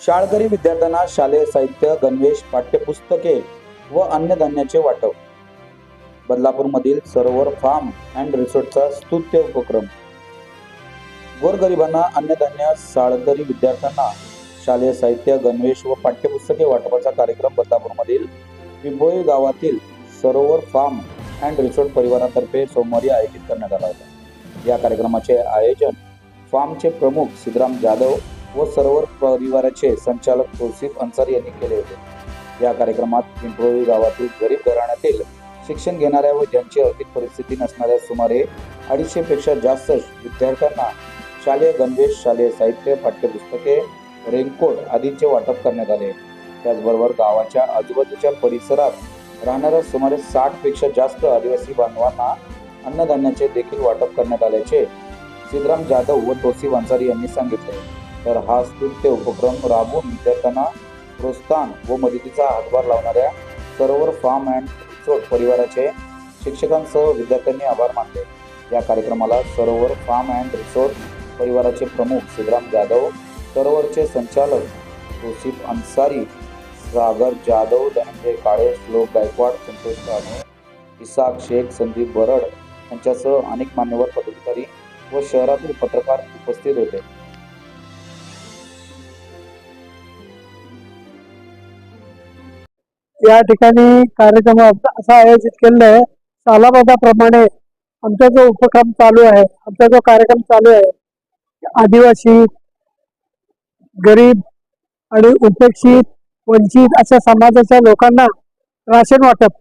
शाळकरी विद्यार्थ्यांना शालेय साहित्य गणवेश पाठ्यपुस्तके व अन्नधान्याचे वाटप. बदलापूरमधील सरोवर फार्म अँड रिसोर्टचा स्तुत्य उपक्रम. गोरगरिबांना अन्नधान्य शाळकरी विद्यार्थ्यांना शालेय साहित्य गणवेश व पाठ्यपुस्तके वाटपाचा कार्यक्रम बदलापूरमधील पिंबोळी गावातील सरोवर फार्म अँड रिसोर्ट परिवारातर्फे सोमवारी आयोजित करण्यात आला होता. या कार्यक्रमाचे आयोजन फार्मचे प्रमुख सिद्धराम जाधव व सरोवर परिवाराचे संचालक तौसिफ अन्सार यांनी केले होते. या कार्यक्रमात पिंपरोळी गावातील गरीब घराण्यातील शिक्षण घेणाऱ्या व ज्यांची आर्थिक परिस्थिती नसणाऱ्या सुमारे अडीचशे पेक्षा जास्त विद्यार्थ्यांना शालेय गणवेश शालेय साहित्य पाठ्यपुस्तके रेनकोट आदींचे वाटप करण्यात आले. त्याचबरोबर गावाच्या आजूबाजूच्या परिसरात राहणाऱ्या सुमारे साठपेक्षा जास्त आदिवासी बांधवांना अन्नधान्याचे देखील वाटप करण्यात आल्याचे सिद्धराम जाधव व तोसिफ अन्सारी यांनी सांगितले. तर हा स्तुत्य उपक्रम राबवून विद्यार्थ्यांना प्रोत्साहन व मदतीचा हातभार लावणाऱ्या सरोवर फार्म अँड रिसोर्ट परिवाराचे शिक्षकांसह विद्यार्थ्यांनी आभार मानले. या कार्यक्रमाला सरोवर फार्म अँड रिसोर्ट परिवाराचे प्रमुख सिद्धराम जाधव सरोवरचे संचालक तोसिफ अन्सारी सागर जाधव धनंजय काळे श्लोक गायकवाड संतोष काणे इसाक शेख संदीप बरड यांच्यासह अनेक मान्यवर पदाधिकारी व शहरातील पत्रकार उपस्थित होते. या ठिकाणी कार्यक्रम असा आयोजित केलेला आहे. सालाबादाप्रमाणे आमचा जो उपक्रम चालू आहे आमचा जो कार्यक्रम चालू आहे आदिवासी गरीब आणि उपेक्षित वंचित अशा समाजाच्या लोकांना राशन वाटप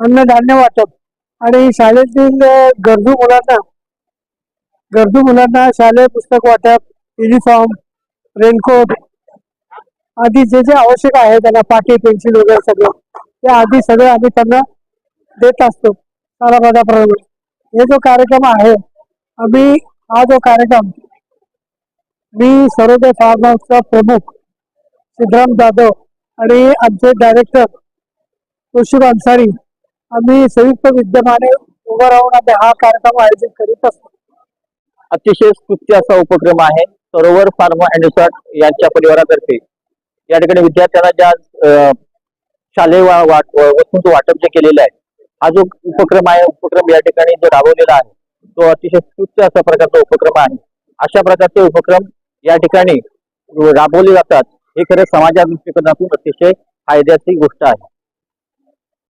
अन्नधान्य वाटप आणि शाळेतील गरजू मुलांना गरजू मुलांना शालेय पुस्तक वाटप युनिफॉर्म रेनकोट आधी जे जे आवश्यक आहे त्यांना पाटी पेन्सिल वगैरे सगळं ते आधी सगळं आम्ही त्यांना देत असतो. सालाबादाप्रमाणे हे जो कार्यक्रम आहे आम्ही हा जो कार्यक्रम मी सरोदय फार्म हाऊसचा प्रमुख सिद्धराम जाधव आणि आमचे डायरेक्टर तुळशीब अन्सारी आम्ही संयुक्त विद्यमाने उभं राहून आम्ही हा कार्यक्रम आयोजित करीत असतो. अतिशय स्तुत्य असा उपक्रम आहे. सरोवर फार्म अँड रिसॉर्ट यांच्या परिवारातर्फे. या ठिकाणी विद्यार्थ्यांना ज्या अं, शालेय वा- वाट- वस्तूंचं वाटप जे केलेलं आहे हा जो उपक्रम आहे उपक्रम या ठिकाणी जो राबवलेला आहे तो अतिशय स्तुत्य असा प्रकारचा उपक्रम आहे. अशा प्रकारचे उपक्रम या ठिकाणी राबवले जातात. हे खरं समाजा दृष्टिकोनातून अतिशय फायद्याची गोष्ट आहे.